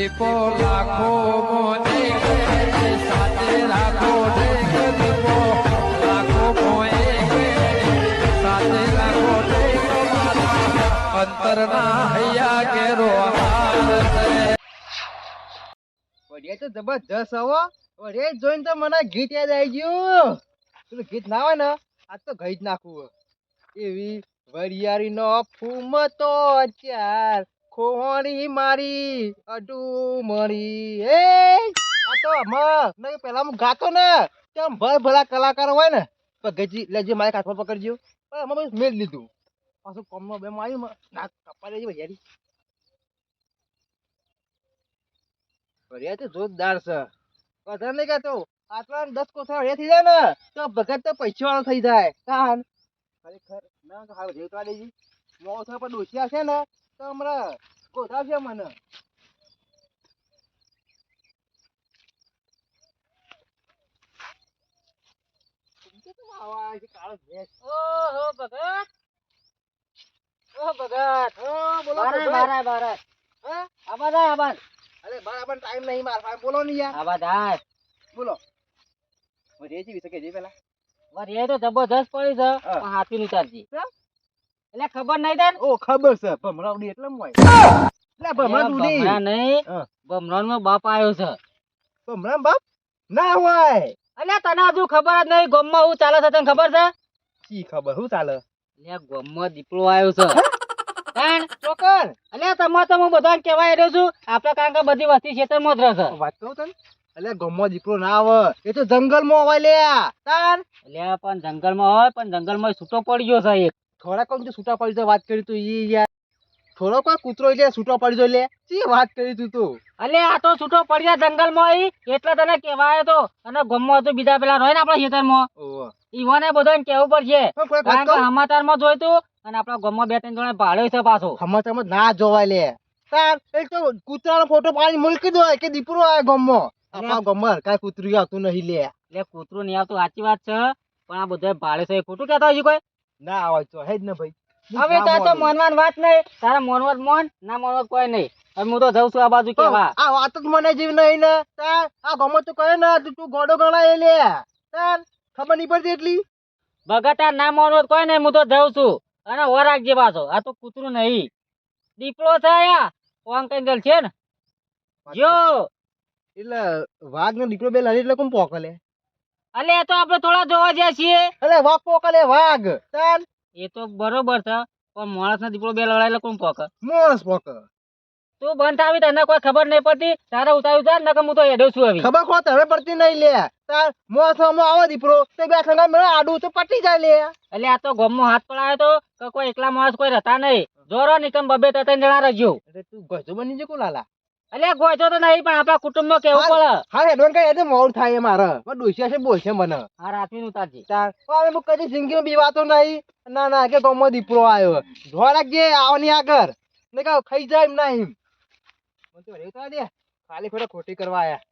દીપો લાખો સાથે રાખો લાખો સાથે રાખો અંતરના હૈયા કેરો વડિયા તો જબરજસ્ત હવો વડિયા જોઈને તો મને ગીત યાદ આવી ગયું. પેલું ગીત ના હોય ને, આજ તો ગઈ જ નાખવું એવી વરિયાળી નો ફૂમતો ચાર ખોણી મારી અડુ મળી. એ આ તો હમણાં નહીં પેલા હું ગાતો ને તેમ ભર ભલા કલાકાર હોય ને ગજી લેજે મારે કાઠમાં પકડજો પણ અમે મેળ લીધું. પાછું કોમમાં બે માર્યું ને, કપા લેજો ભાઈ ભર્યા જોરદાર છે. વધારે નહીં કહેતો. આટલા દસ કોથળા ભર્યા થઈ જાય ને તો ભગત તો પૈસા વાળો થઈ જાય. કાન ખરેખર ના હારું જેવતા દેજી મોસો પર ડોસિયા છે ને તો હમણાં છે મને. તો છે. ઓહો ભગત. ઓહો ભગત. બોલો. હા? અરે બરાબર ટાઈમ નહીં માર પાસે બોલો ને યાર. બોલો. વધી જીવી શકે છે પેલા? જબરજસ્ત પડી છે. હા. પણ હાથી કેમ? એટલે ખબર નહીં તને ઓ ખબર છે ભમરાવડી એટલે મોય એટલે ભમરાવડી ભમરા નઈ ભમરાન નો બાપ આવ્યો છે ભમરાન બાપ ના હોય અલ્યા તને હજુ ખબર જ નહીં ગામમાં હું ચાલે છે તને ખબર છે શી ખબર હું ચાલે એટલે ગોમમાં દીપડો આવ્યો છે તાણ ચોકર અલ્યા તમે તો હું બધાને કહેવાય રહ્યો છું આપણે કારણ કે બધી વસ્તી ખેતરમાં જ રહેશે વાત કહું તને એટલે ગમો દીપડો ના આવે એ તો જંગલમાં હોય લે તાર એટલે પણ જંગલમાં હોય પણ જંગલમાં છૂટો પડી ગયો છે એક થોડા કોણ તો છૂટા પડી જાય વાત કરી તું ઈ યાર. થોડો કોઈ કૂતરો એટલે છૂટો પડી જાય લે. શી વાત કરી તું તું? અલે આ તો છૂટો પડી જાય જંગલમાં ઈ. એટલે તને કહેવાય તો. અને ગમો તો બીજા પેલા રહે ને આપણા ખેતરમાં. ઈવોને બધાને કેવું પડશે. કારણ કે સમાચારમાં જોયું તું અને આપણા ગામમાં બે ત્રણ જણા ભાડે છે પાછો. સમાચારમાં ના જોવાય લે. તાર એક તો કૂતરાનો ફોટો પાડી મૂકી દો કે દીપરો આવે ગમો. આપણા ગમમાં કાંઈ કૂતરું આવતું નહીં લે. એટલે કૂતરું નહીં આવતું સાચી વાત છે. પણ આ બધા ભાડે છે. ખોટું કહેતા હજી કોઈ? ના આવે તો હે જ ને ભાઈ. હવે તાર તો મોનવાન વાત નહીં. તારા મોનવત મોન ના મનવર કોઈ નહીં. હવે હું તો જઉં છું આ બાજુ કેવા. આ વાત જ મને જીવ નહીં ને. તાર આ ગમો તું કહે ને તું તું ગોડો ગણાય લે. તાર ખબર નહીં પડતી એટલી? બગટા ના મોનવત કોઈ નહીં હું તો જઉં છું. અને વરાગ જે પાછો. આ તો કૂતરું નહીં. દીપડો છે ઓમ કઈ છે ને? જો. એટલે વાઘ ને દીકરો બે લડી એટલે કોણ પોકલે? અલે એ તો આપણે થોડા જોવા જ્યાં છીએ. અલે વાઘ પોકલે વાઘ. ચાલ એ તો બરોબર છે પણ માણસ ના દીપડો બે લડાય એટલે કોણ પોક? માણસ પોક. તું બંધ આવી તને કોઈ ખબર નહીં પડતી. તારે ઉતાર્યું છે નકર હું તો એડો છું આવી. ખબર ખો તમે પડતી નહીં લે. તાર મોસ આવો આવે દીપરો તે બે સંગા મને આડું તો પટી જાય લે. એટલે આ તો ગમો હાથ પડાયો તો કે કોઈ એકલા માણસ કોઈ રહેતા નહીં. જોરો નિકમ બબે તો જણા રહેજો. એટલે તું ગજો બની જ લાલા. એટલે ગોચો તો નહીં પણ આપણા કુટુંબમાં કેવું પડે? હા હેડવાન કઈ એટલે મોડ થાય મારે. ડોસિયા છે બોલશે મને. આ રાતમી નું તાજી. હવે હું કદી જિંદગીમાં બીવાતો નહીં. ના ના કે ગમો દીપરો આવ્યો. ધોવા ગયે આવની આગળ. ને કહો ખાઈ જાય એમ ના એમ. તો રેતા દે ખાલી ખોટે ખોટી કરવા આયા.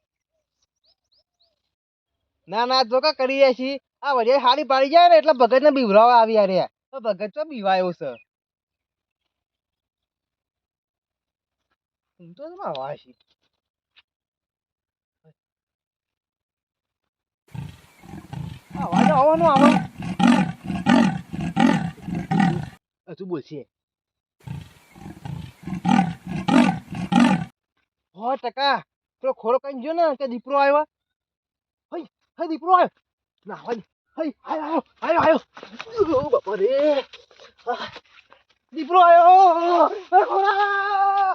ના ના જો કા કરીએ છીએ. આ વડિયા હાડી પાડી જાય ને એટલે ભગત ને બીવરાવા આવી રે તો ભગત તો બીવાયો છે. હું તો એમાં વાસી અવાજ આવવાનો આવો હજુ બોલશે સો ટકા પેલો ખોરો કઈ જો ને કે દીપરો આવ્યો હઈ હઈ દીપરો આવ્યો ના હઈ હઈ આયો આયો આયો આયો બાપા રે દીપરો આવ્યો ખોરા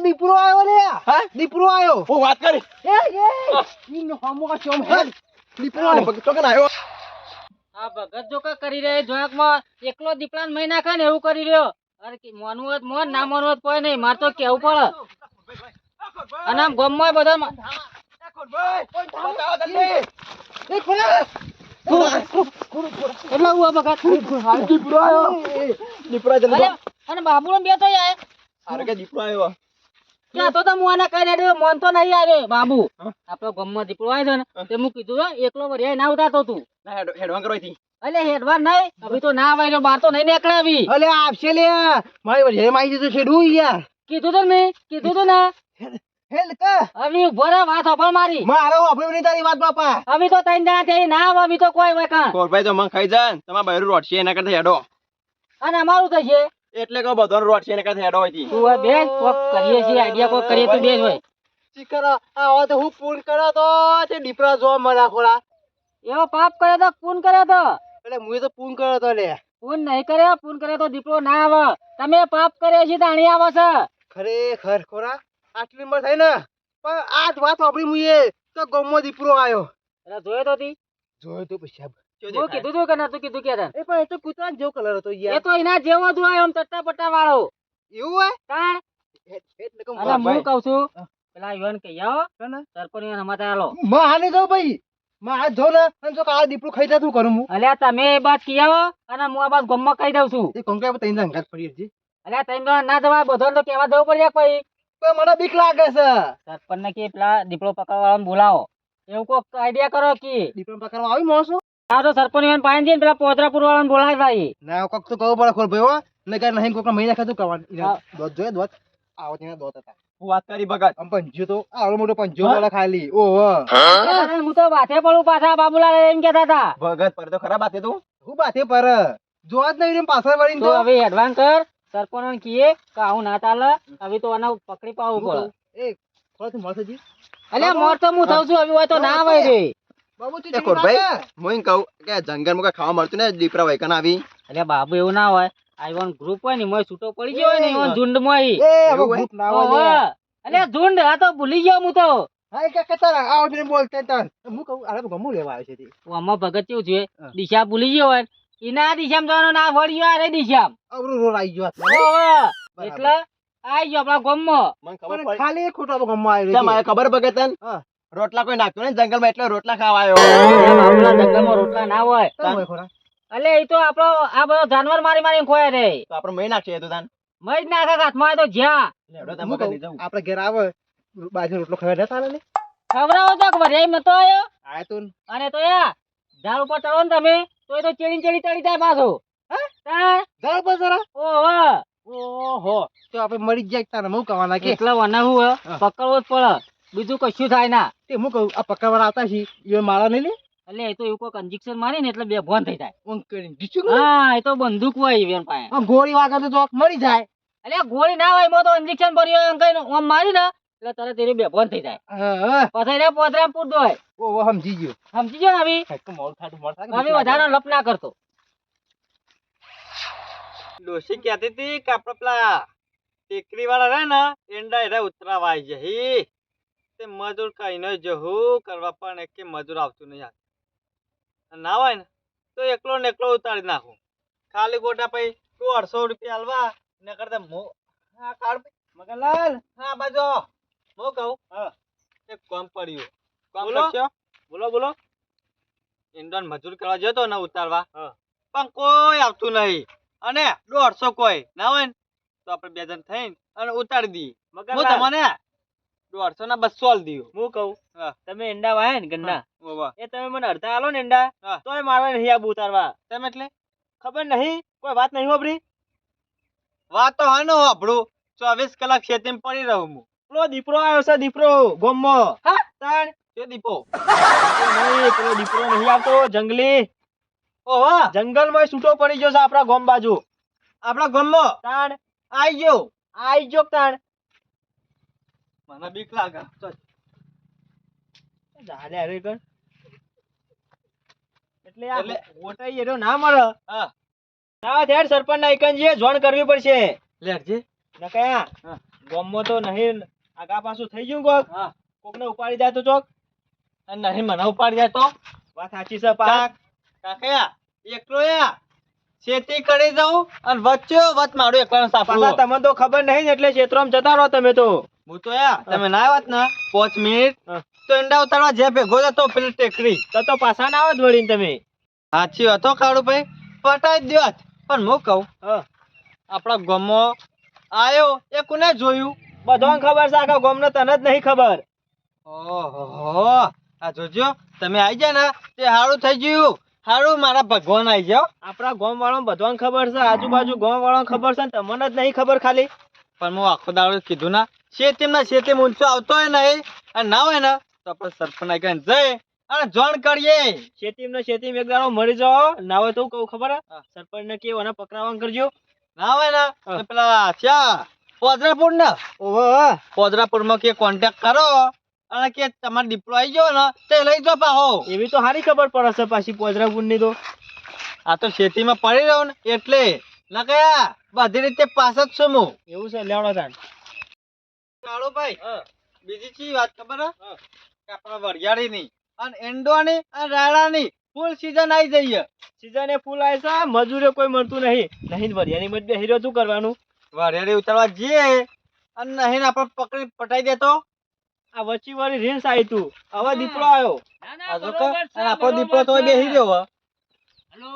દીપરો આવ્યો લે હા? આવ્યો. હું વાત કરી. એ એ ઈનો હમો કા ચોમ હેડ. દીપરો આવ્યો. આ ભગત જો કરી રહ્યો જોકમાં એકલો દીપડાને મહી નાખે ને એવું કરી રહ્યો. અરે કે મોનવું હોત મોન ના મોનવું હોત કોઈ નહીં. મારે તો કેવું પડે. અને આમ ગમમાં બધા બતાવો જલ્દી એ ખોલા એટલે હું આ ભગત દીપડો આવ્યો. દીપડો અને બાબુલો બે તો યાર. સારું કે દીપડો આવ્યો? તો તો હું આને કઈ નાડ્યો મોન તો નહીં આવ્યો બાબુ આપણો ગમમાં દીપડો આવ્યો ને તે હું કીધું એકલો ના તું ના કરો. અલે નહીં. તો આવ્યો બાર તો નહીં નીકળે અભી અલે આપશે લે. મારી વજે માઈ દીધું છે ડું યાર. કીધું તો મેં કીધું તો ને. હેલ કે. અભી ઊભો રહે વાત અફળ મારી. મારો આપણે નહીં તારી વાત બાપા. અભી તો જણા થઈ ના આવે તો કોઈ હોય કાં કોરભાઈ તો મને ખાઈ જાય તમારા બૈરું રોટશે એના કરતા હેડો. અને અમારું થશે. એટલે કહો બધો રોડ છે કઈ હેડો અહીંથી. તું હવે બે કોક કરીએ છીએ આઈડિયા કોક કરીએ તું બેસ હોય. ચીકર આવા તો હું ફોન કર્યો તો તે દીપરા જોવા મળ્યા ખોરા એવો પાપ કર્યો તો ફોન કર્યો તો. એટલે મુએ તો ફોન કર્યો તો લે. ફોન નહીં કર્યો ફોન કર્યો તો દીપડો ના આવે. તમે પાપ કર્યો છે તાણી આવે છે. ખરેખર ખોરા આટલી ઉંમર થઈ ને પણ આ જ વાત આપણી મુએ તો ગમો દીપરો આવ્યો એટલે જોયો તો તી. જોયો તો પછી હું? કીધું તું કે નતું કીધું કે? એ પણ એ તો કૂતરા જેવો કલર હતો એ તો એના જેવો જ હોય આમ ચટ્ટા પટ્ટા વાળો એવું હોય હે- કહું છું પેલા યુવાન કહી આવો. કોને? સરપંચ ને સમાચાર આલો માં હાલે જાઉં ભાઈ. માં હાથ ધો ને અને જો કાળા દીપડું ખાઈ જતું કરું હું. અલ્યા તમે એ બાદ કહી આવો અને હું આ બાદ ગમમાં કહી દઉં છું. એ તઈને પડી હતી અલ્યા તઈ ના જવાય બધો તો કેવા જવું પડે પછી પણ મને બીક લાગે છે. સરપંચ ને કે પેલા દીપડો પકડવા બોલાવો. એવું કોક આઈડિયા કરો કે? દીપડો પકડવા આવી માણસો આ તો સરપંચ મેન પાઈન જઈને પેલા પોતરાપુર વાળાને બોલાય ભાઈ. ના કોક તો કહું પડે ખોલ ભાઈ ને કે નહીં કોક મહિના ખાતું કરવાનું દોત જોઈએ દોત? આવો ત્યાં દોત હતા. હું વાત કરી ભગત. આમ પંજો તો આવડો મોટો પંજો વાળા ખાલી. ઓહો હું. તો વાથે પડું પાછા બાબુલાલ એમ કેતા હતા. ભગત પર તો ખરાબ વાત તું? હું બાથે પર? જોવા જ નહીં પાછળ વળીને તો તો. હવે એડવાન્સ કર. સરપંચ ને કીએ કે આવું ના ચાલે. હવે તો આને પકડી પાવું પડે એ થોડું મળશે જી. અલ્યા મોર તો હું થઉં છું હવે હોય તો ના હોય રે એ કોરભાઈ હું કહું કે જંગલમાં કઈ ખાવા મળતું ને દીપડા વૈકન આવી. અરે બાબુ એવું ના હોય. આ ગ્રુપ હોય ને મોય છૂટો પડી ગયો હોય ને એ, ઝુંડમાં એ હવે એવું ના હોય લે. ઝુંડ આ તો ભૂલી ગયો હું તો. હા, કે આવો બોલતે તન હું કહું, અરે ગમું લેવા આવ્યો છે તે. આમાં ભગત કેવું છે? દિશા ભૂલી ગયો હોય. એના દિશામાં જવાનો ના વળ્યો અરે દિશામાં. અવરું રોડ આવી ગયો. એટલે આઈ ગયો આપણા ગામમાં. મને ખબર ખાલી ખોટો ગમમાં આવ્યો છે. મારે ખબર ભગત તને? હા. રોટલા કોઈ નાખ્યો ને જંગલમાં એટલે રોટલા ખાવા આવ્યો. જંગલમાં રોટલા ના હોય. અલે એ તો આપણો આ બધો જાનવર મારી મારી ખોય રે. તો આપણે મહી નાખીએ તો તાન. મજ નાખે હાથમાં તો જ્યાં. આપણે ઘેર આવે બાજુ રોટલો ખાવા જતા રહે ને? ખવડાવો તો વરિયાઈ મતો આયો. આયા તો. અને તો યા ઝાડ ઉપર ચડો ને તમે તો એ તો ચેડી ચેડી ચડી જાય પાછો. ઝાડ પર જરા. ઓહો. ઓહો. તો આપણે મરી જ જાય તારે હું કવાના કે? એકલા વના હું. હે, પકડવો જ પડે. બીજું કશું થાય ના. તે હું કહું આ પકડવાના આવતા છે એ મારા નહીં લે? એટલે એ તો એવું કોઈક ઇન્જેક્શન મારી ને એટલે બે ભોન થઈ જાય. ઊંઘ કરીને ઢીચું કરે. હા એ તો બંદૂક હોય ઈવન પાસે. ગોળી વાગે તો મરી જાય. એટલે ગોળી ના હોય તો ઇન્જેક્શન ભર્યો એમ કઈને આમ મારી ને એટલે તરત એની બે થઈ જાય. હા, હા. પછી એને પોતરા પૂરતો હોય ઓહો સમજી ગયો. સમજી ગયો ને હવે કાંઈક થાતું, મોડું થાતું. હવે વધારે લપ ના કરતો. ડોશી કહેતી હતી કે આપણે પેલા ટેકરી વાળા રહે ને એંડા એરા ઉતરાવા આવી જાય તે મજૂર કઈ ન જહું કરવા પણ એક મજૂર આવતું નહીં યાર ના હોય ને તો એકલો ને એકલો ઉતારી નાખું. ખાલી ગોટા પછી તું અડસો રૂપિયા હલવા ને કરતા મો હા કાઢ મગનલાલ! હા બાજો હું કહું? હા. એક કામ પડ્યું. કામ બોલો. બોલો બોલો. ઈંડોન મજૂર કરવા જતો ને ઉતારવા. પણ કોઈ આવતું નહીં. અને દોઢસો કોઈ. ના હોય ને તો આપણે બે જણ થઈને અને ઉતારી દઈએ. હું તમને દોઢસો ના બસો આલ દઉં હું કહું? તમે ઈંડા વાયા ને ગન્ના એ તમે મને અડધા આલો ને હા. તોય મારવા નહીં આબુ ઉતારવા. તેમ એટલે? ખબર નહીં? કોઈ વાત નહીં હોબરી વાત તો હાનો આપણું ચોવીસ કલાક ખેતી પડી રહું હું. પેલો દીપડો આવ્યો છે દીપડો. ગોમો હા? તાણ. તે દીપો? નહીં પેલો દીપડો નહીં આવતો. જંગલી. ઓવા જંગલમાં છૂટો પડી ગયો છે આપણા ગોમ બાજુ. આપણા ગામમાં? તાણ. આઈ ગયો. આઈ ગયો તાણ. મને બીક લાગે. જાલે અરે કર. એટલે આ મોટાઈ એનો ના મળે. હા. ના ધ્યાન સરપંચ ના જે જોણ કરવી પડશે. લેટજે નકયા. ગોમમાં તો નહીં આગા પાછું થઈ ગયું કોક. હા. કોકને ઉપાડી જાય તો ચોક. અને નહીં મને ઉપાડી જાય તો? વાત સાચી છે પાક. કાકયા એકલો યા? ખેતી કરી જાઉં અને વચ્ચે વચ મારું એકવાર સાફ તમને તો ખબર નહીં એટલે ક્ષેત્રમાં જતા રહો તમે તો. હું તો યા તમે ના આવ્યા ને પાંચ મિનિટ. તો ઈંડા ઉતારવા જે ભેગો જતો પેલી ટેકરી. તો તો પાછા ના આવત વળીને તમે. સાચી હતો કાળુભાઈ પટાઈ જ દ્યોત. પણ હું કહું આપણા ગામમાં આયો એ કોને જોયું? બધાને ખબર છે આખા ગામને તને જ નહીં ખબર. ઓહો આ જોજો તમે આઈ જાય ને તે સારું થઈ ગયું. સારું મારા ભગવાન આઈ જાઓ. આપણા ગોમ વાળો બધાને ખબર છે આજુબાજુ ગોમ વાળો ખબર છે ને તમને જ નહીં ખબર ખાલી. પણ હું આખો દાડો કીધું ના શેતી ના શેતી ઊંચો આવતો હોય ને અને ના હોય ને તો આપણે સરપંચ આગળ જઈ અને જોણ કરીએ. શેતીમ ને શેતીમ એક દાડો મરી જાઓ. ના હોય તો હું કહું ખબર સરપંચ ને કેવું અને કરજો. ના હોય ને પેલા ચા પોદરાપુર ને. ઓહો પોદરાપુરમાં કે કોન્ટેક્ટ કરો અને કે તમારે દીપડો આવી ગયો ને તે લઈ જાઓ પાહો. એવી તો સારી ખબર પડે છે પાછી પોદરાપુરની તો. આ તો શેતીમાં પડી રહ્યો ને એટલે. ના કયા બધી રીતે પાસ જ છું હું. એવું છે લેવડો તાન કાળુભાઈ ભાઈ. બીજી ચી વાત ખબર આપણા વરિયાળીની અને એંડોની અને રાડાની ફૂલ સીઝન આવી જઈએ સીઝને ફૂલ આવે છે મજૂરે કોઈ મળતું નહીં. નહીં વરિયાળી મજ બે હીરો શું કરવાનું? વરિયાળી ઉતારવા જઈએ અને નહીં ને આપણે પકડી પટાઈ દેતો. આ વચ્ચી વાળી રીલ્સ આવી તું હવે દીપડો આવ્યો આપણો દીપડો તો બેસી ગયો. હેલો?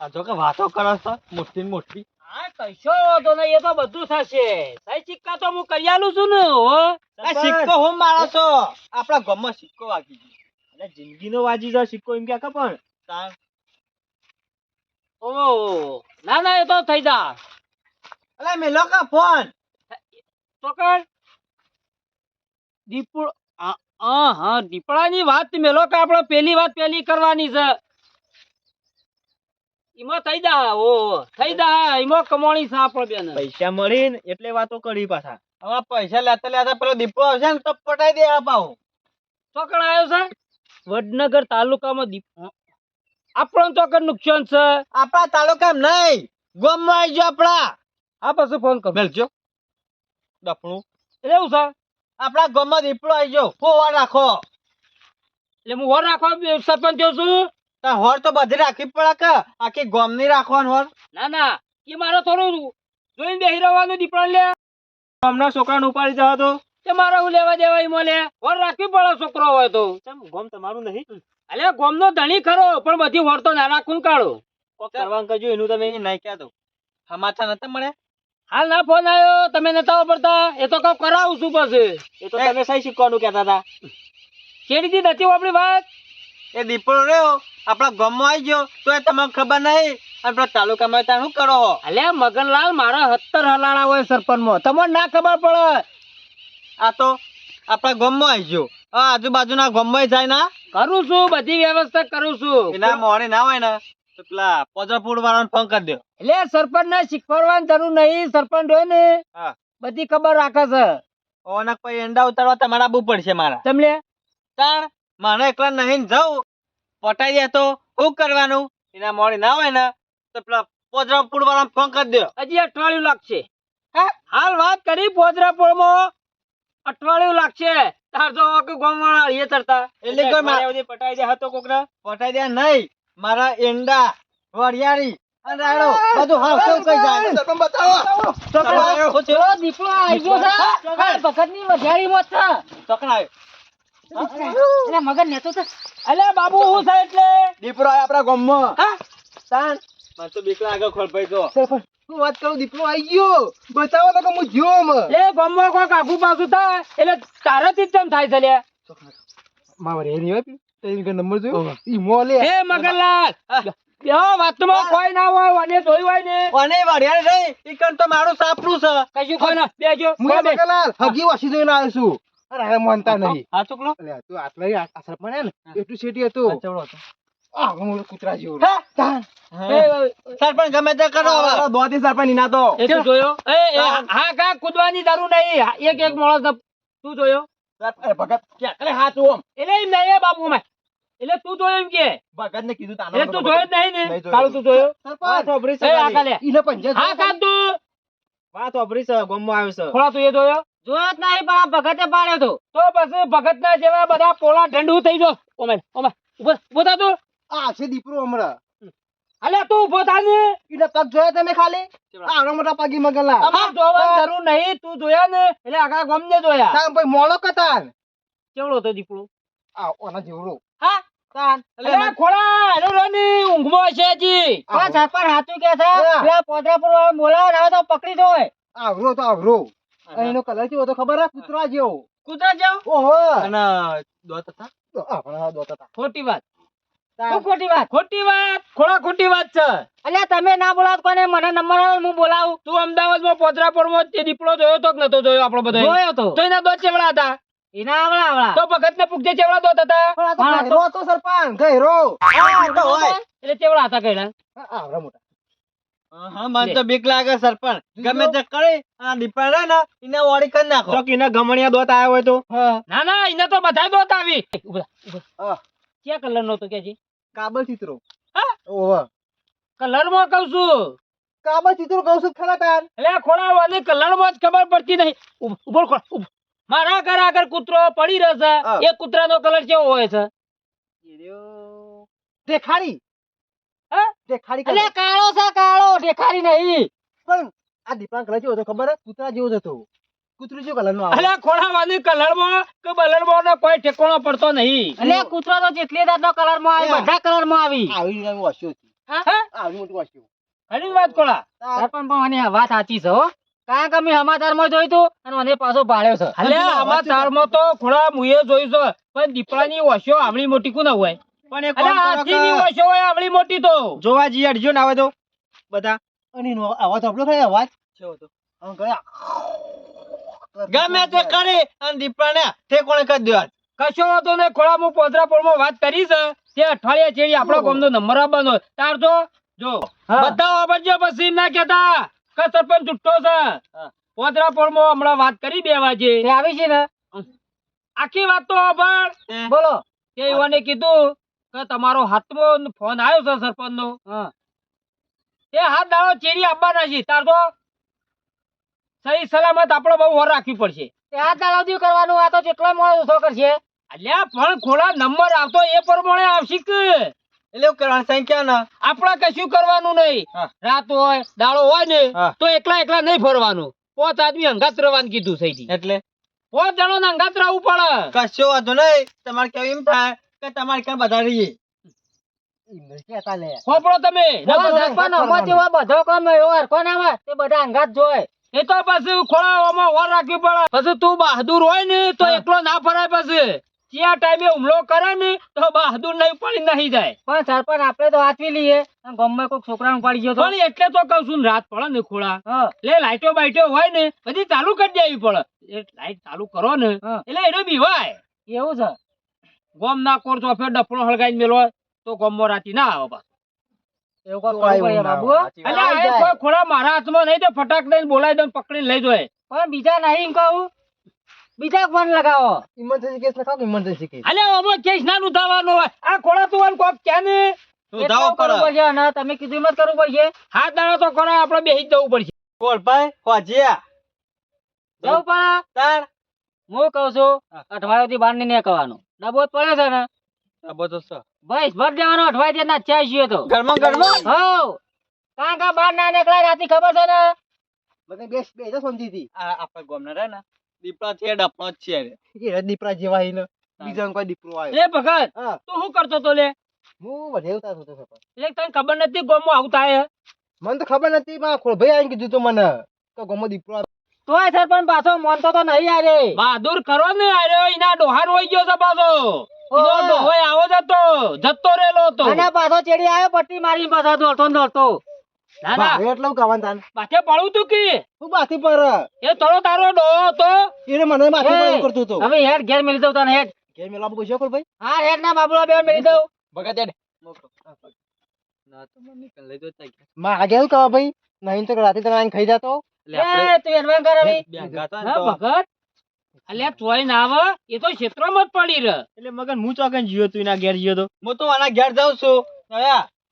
આ જો કે વાતો કરે છો મોટી મોટી. હા કશો વાંધો નહીં એ તો બધું થશે. સહી સિક્કા તો હું કરી આલું છું ને હો. આ સિક્કો હું મારો છો? આપણા ગામમાં સિક્કો વાગી ગયો. એટલે જિંદગીનો વાજી જાય સિક્કો એમ ક્યાં પણ તાણ. ના ના એ તો થઈ જા. અલા મેલો કા ફોન. તો કર. દીપડ આ આ, હા દીપડાની વાત મેલો કે આપણે પેલી વાત પેલી કરવાની છે. એમાં થઈ જા ઓ થઈ જા ઈમાં કમાણી છે આપણે બેન. પૈસા મળીને એટલે વાતો કરી પાછા. હવે પૈસા લેતા લેતા પેલો દીપડો આવશે ને તો પટાઈ દે આ પાહો. ચોકડ આવ્યો છે? વડનગર તાલુકામાં દીપ આપણને તો કઈ નુકસાન છે. આપણા તાલુકામાં નહીં. ગામમાં આવી ગયો આપણા. આ પછી ફોન કર. મેલજો. દફણું એવું છે? આપણા ગામમાં દીપડો આવી ગયો ફોવા રાખો. એટલે હું વર રાખવા બે- સરપંચ થયો છું. તાર હોર તો બધી રાખવી પડે કે આખી ગોમની રાખવાનું હોર? ના ના એ મારો થોડું જોઈને બેહી રહેવાનું દીપડા લે. ગોમના છોકરાને ઉપાડી જવા તો તે મારે હું લેવા દેવા ઈમો લે વર રાખવી પડે છોકરો હોય તો. ચમ ગોમ તમારું નહીં અલે ગોમનો ધણી ખરો પણ બધી હોર તો ના રાખું કાઢો કોક કરવાનું કજો એનું તમે એ નહીં કહેતો. સમાચાર નતા મળે? હાલ ના ફોન આવ્યો તમે નતા વાપરતા. એ તો કઉ કરાવું છું પછી. એ તો તમે સહી શીખવાનું કહેતા હતા. રીતે નથી આપણી વાત? એ દીપડો રહ્યો. આપણા ગામમાં આવી ગયો તો તમને ખબર નહીં. આપણા તાલુકામાં ત્યાં શું કરો હો? અલે મગનલાલ મારા હત્તર હલાળા હોય સરપંચમાં. તમને ના ખબર પડે. આ તો આપણા ગામમાં આવી ગયો. હા આજુબાજુના ગામમાં જાય ના? કરું છું બધી વ્યવસ્થા કરું છું. એના મોડે ના હોય ને તો પેલા પોજરાપુર વાળાને ફોન કરી દો. એટલે સરપંચ ને શીખવાડવાની જરૂર નહીં. સરપંચ હોય ને હા. બધી ખબર રાખે છે. ઓના કોઈ એંડા ઉતારવા તમારે આવવું પડશે મારા. તમને તાર મને એકલા નહીં જવું પટાઈ દે તો શું કરવાનું? એના મોડે ના હોય ને તો પેલા પોજરાપુર વાળાને ફોન કરી દો હજી અઠવાડિયું લાગશે. હાલ વાત કરી પોજરાપુરમાં અઠવાડિયું લાગશે. તાર તો આખું ગામવાળા એ તરતા. એટલે કોઈ મા- પટાઈ દે હતો કોકના? પટાઈ દે નહીં. મારા એંડા વરિયાળી અને રાયડો બધું હાવ કેવું કઈ જાય સરપંચ બતાવો. છોકરા આવ્યો, દીપડો આવી છે ભગતની વઢિયાળીમાં જ છે. છોકરા એટલે મગન નેતો તો અલે બાબુ હું છે એટલે? દીપરો આપણા ગામમાં. હા? તાન. મને તો બીક લાગે ખોલભાઈ તો. હું વાત કરું દીપરો આવી ગયો. બતાવો તો કે હું જોમ એ ગામમાં કોઈ કાકુ પાકું થાય એટલે તારાથી જ તેમ થાય છે લે મારે એ નહીં હોય તેની કે નંબર જોયો? ઈ મોલે એ મગનલાલ. યો વાતમાં કોઈ ના હોય અને જોઈ હોય ને. અને વરિયાળી રહી ઈકણ તો મારું સાપરું છે. કશું કોઈ ના. બેજો. હું બે. હગી વાસી જોઈને આવ્યો છું. અરે માનતા નહીં. હા ચૂકલો? અલે તું આટલા આ સરપંચ હે ને એટલું શેઠી હતું. ચવડો હતો. આ હું કૂતરા જેવું. હે? સરપંચ ગમે તે કરો હવે. દોધી સરપંચ ઈ ના તો એ તું જોયો? એ હા. કા કૂદવાની જરૂર નહીં. હા, એક એક ને- તું જોયો? અરે ભગત ક્યાં? અરે હાથ ઓમ. એટલે એમ નહીં એ બાબુ અમાય. એટલે તું જોયો એમ કે? ભગત ને કીધું તાનો એટલે તું જોયો જ નહીં ને. તારું તું જોયો? સરપંચ અભરી છે આ. કાલે ઈને પંજે હા કા તું? વાત અભરી છે ગામમાં આવ્યો છે. થોડા તું એ જોયો? જોયો જ નહીં પણ આ ભગતે પાડ્યો તો તો પછી ભગત ના જેવા બધા પોલા ઠંડુ થઈ જો ઓમે ઓમે ઊભો ઊભો થા તું. આ છે દીપરો હમણાં. અલે તું ઊભો થા ને. એટલે પગ જોયા તમે ખાલી? આનો મોટા પગી મગલા. અમાર જોવાની જરૂર નહીં તું જોયા ને એટલે આખા ગમ ને જોયા. તામ ભાઈ મોળો કતાન કેવડો તો દીપડો? આ ઓના જેવડો. હા તાન. અલે ખોળા એનો રોની ઊંઘમાં છે જી આ સરપંચ હાતું કે છે. પેલા પોદરાપુર વાળા બોલાવો ને તો પકડી દો આવરો તો આવરો. એનો કલર કેવો હતો ખબર કૂતરા જેવો. કૂતરા જેવો? ઓહો. અને દોત હતા? આપણા દોત હતા. ખોટી વાત. ખોટી વાત? ખોટી વાત. ખોળા ખોટી વાત છે. અલ્યા તમે ના બોલાવો કોને મને નંબર આલો હું બોલાવું. તું અમદાવાદમાં પોદરાપુરમાં તે દીપડો જોયો તો કે નતો જોયો આપણો બધો? જોયો તો. તો એના દોત ચેવડા હતા? એના આવડા આવડા. તો ભગત ને ચેવડા દોત હતા? તો સરપંચ તો એટલે ચેવડા હતા મોટા. હા, હા મને તો બીક લાગે સરપંચ ગમે તે કરે આ દીપડા ને એને ઓળી કરી નાખો. ચોક એના ગમણિયા દોત આવ્યો હોય તો? ના ના એને તો બધા દોત આવી. ઊભા, ઊભા. હા. ક્યાં કલર નો તો કે કાબલ ચિત્રો. હા? ઓહો. કલરમાં કઉ છું. કાબલ ચિત્રો કહું છું ખરા તાન એટલે ખોળા વાને કલરમાં જ ખબર પડતી નહીં. ઊભો ખોળ, મારા ઘર આગળ કૂતરો પડી. છે. એ કૂતરાનો કલર કેવો હોય છે? દેખાડી? દેખાડી અલ્યા કલર. કાળો છે કાળો દેખાડી નહીં. પણ આ દીપડા કલર કેવો હતો ખબર હે? કૂતરા જેવો જ હતો. કૂતરું જેવો કલર નો આવે એટલે ખોળા કલરમાં કે બલરમાં નો કોઈ ઠેકાણો પડતો નહીં. અલ્યા કૂતરો તો જેટલી જાતનો કલરમાં આવી બધા કલરમાં આવી આવી રીતે વાસ્યો હા? આવી મોટી વાસ્યો ખરી વાત ખોળા? સરપંચ પણ મને વાત સાચી છે હો. કારણ કે મેં સમાચાર જોયું તું અને મને પાછો ભાળ્યો છે. એટલે આમાં તો ખોળા મુએ જોયું છે પણ દીપડાની ઓશો આવડી મોટી કોના હોય? પણ એ કોણ કોમ કરો હાથીની હોય આવડી મોટી તો. જોવા જઈએ અડજો ના આવે તો. બધા. અને આવા તો આપણો થાય અવાજ? છે તો. આમ ગયા ગમે તે કરે અને દીપડા તે કોણે કરી દેવા કશો હતો ને ખોળા હું પોદરાપુરમાં વાત કરી છે. તે અઠવાડિયા છેડી આપણો ગામનો નંબર આપવાનો તાર તો જો. બધા વાપરજો પછી ના કેતા કે સરપંચ છૂટો છે. પોદરાપુરમાં હમણાં વાત કરી બે વાગે. તે આવી છે ને? આખી વાત તો પણ બોલો તે યુવાને કીધું કે તમારો હાથમો ફોન આવ્યો છે સરપંચ નો એ હાથ દાડો ચેરી આપવાના છે તાર તો સહી સલામત આપણો બહુ વર રાખવી પડશે. એ હાથ દાડાવતી કરવાનું? આ તો કેટલો મોડો ઓછો કરશે. અલ્યા પણ ખોલા નંબર આવતો એ પ્રમાણે આવશે કે? એટલે કરવાનું સંખ્યા ના? આપણે કશું કરવાનું નહીં. રાત હોય દાડો હોય ને તો એકલા એકલા નહીં ફરવાનું. પોત આદમી અંગાત રહેવાનું કીધું થઈ એટલે? પોત જણો ને અંગાત રહેવું પડે. કશું વાંધો નહીં. તમારે કેવું એમ થાય? કે તમારે ક્યાં બધા રહીએ? એમને કહેતા લે ખોપડો તમે. બસ સરપંચ આમાં જેવો બધો કામ એવો હરખો તે બધા અંગાત જોય એ તો પછી ખોળાવામાં વર રાખવી પડે. પછી તું બહાદુર હોય ને તો એકલો ના ફરાય પછી. ત્યાં ટાઈમે હુમલો કરે ને તો બહાદુર નહીં પડી નહીં જાય. પણ સરપંચ આપણે તો વાંચવી લઈએ. ગમે ગામમાં કોઈ છોકરાનું પડી ગયો પણ એટલે તો કઉ છું ને રાત પડે ને ખોળા. એટલે લાઈટો બાઈટો હોય ને બધી ચાલુ કરી દેવી પડે. એ લાઈટ ચાલુ કરો ને. એટલે એને બીવાય. એવું છે. ગોમ ના કોર ચોફે ડફણો હળગાઈ મેલો તો ગોમમાં રાતી ના આવે પાછો. ખોળા મારા હાથમાં નહીં તો ફટાક દઈને બોલાવી દઈને પકડીને લઈ જાય. પણ બીજા નહીં કહું. બીજા ફોન લગાવો. ઇમરજન્સી કેસ લખાવ ઇમરજન્સી કેસ અલ્યા આમાં કેસ ના નોંધાવાનો હોય. આ ખોળા તું આને કોક ક્યાં ને? પડશે. તમે કીધું મત કરવું પડશે. હાથ દાડો તો કરો આપણે બેસી જવું પડશે. કોળભાઈ હોજિયા જવું પડે તાર હું કઉ છું હા. અઠવાડિયું થી બહાર નહીં નીકળવાનું. ડબો પડે છે ને? ડબો તો છે. ભાઈ ભર દેવાનો અઠવાડિયે ના ચાય છીએ તો. ગરમા ગરમા હવ. કાં કાં બહાર ના નીકળાય રાતી ખબર છે ને? મને બેસ બેસ સમજીથી આ આપણે ગોમના રહે ને દીપડા છે ડફણો જ છે રે. એ દીપડા જેવા એને બીજા કોઈ દીપડો આવ્યો. એ ભગત હા. તું શું કરતો તો લે? હું વધેવતા હતો સપા. એટલે તને ખબર નથી ગોમો આવતા હે? મને તો ખબર નથી માં ખોળ ભાઈ આવીને કીધું તો મને તો ગોમો દીપડો. તોય સરપંચ પાછો મોનતો તો નહીં આરે બહાદુર કરો ને આરે એના ડોહાર હોય ગયો છે પાછો. આવો જતો જતો રેલો અને પાછો ચેડી આવ્યો પટ્ટી મારી પાછો દોડતો ના ના તાન. તું કે? હું બાથી પર. એ થોડો તારો ડોહો હતો. એને મને માથે પર હવે હેડ ઘેર મેલી દઉં તને હેડ. ઘેર મેલા ભાઈ હા હેડ ના બાબુલા બે મેલી દઉં. ભગત હેડ. ના તો મને નીકળ લઈ જતા ગયા. માં આ ગયા કહો ભાઈ નહીં તો રાતે આઈને ખાઈ જતો. એ તું હા તો. અલ્યા તોય ના આવે. એ તો ક્ષેત્રમાં જ પડી રહે. એટલે મગન હું ચોકન જીયો તું એના ઘેર જીયો તો. હું તો આના ઘેર જાઉં છું. હવે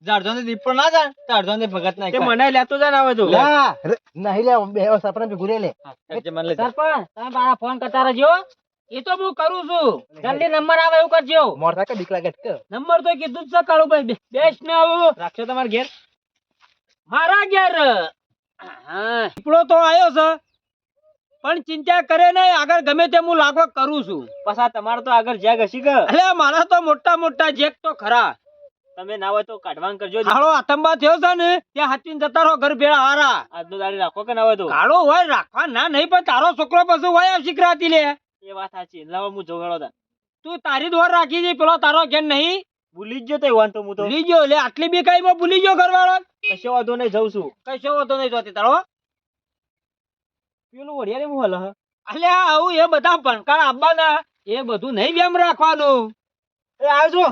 ઝાડઝો ને દીપડો ના જાય તો ને ભગત ના તે મને લેતો જા આવે તો. લા. નહીં લે બે સપના ભેગું રે લે. મને લઈ જા. સરપંચ તમે મારા ફોન કરતા રહેજો. એ તો હું કરું છું. જલ્દી નંબર આવે એવું કરજો. કે? નંબર તો કીધું જ છે કાળુભાઈ. બે- બેસ ને આવું. રાખશો તમારા ઘેર. મારા ઘેર. દીપડો તો આવ્યો છે પણ ચિંતા કરે નહીં આગળ ગમે તેમ હું લાગો કરું છું. પાછા તમારે તો આગળ જેગ હશે કે એટલે મારા તો મોટા મોટા જેક તો ખરા. તમે ના હોય તો કાઢવાનું કરજો. કાળો આતંબા થયો છે ને ત્યાં હાચવીને જતા રહો ઘર ભેળા હારા. આજનો દાડી રાખો કે ના હોય તો? કાળો હોય રાખવા ના નહીં પણ તારો છોકરો પછી હોય શીખરાતી લે. એ વાત સાચી લાવો હું જોગાડો તું તારી દોર રાખી છે પેલો તારો ઘેર નહીં. ભૂલી ગયો તો વાંધો હું તો ભૂલી ગયો લે આટલી બેકાઈ માં ભૂલી ગયો ઘરવાળો? કશો વાંધો નહીં જઉં છું. કશો વાંધો નહીં જોતી તારો પેલું વડિયાને હું હલ હ? અલ્યા આવું એ બધા ભણકાર આપવાના એ બધું નહીં વેમ રાખવાનું. એ આવજો.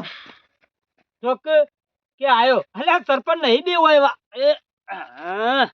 જો કે આયો. અલ્યા સરપંચ નહીં બે હોય વા- એ આ,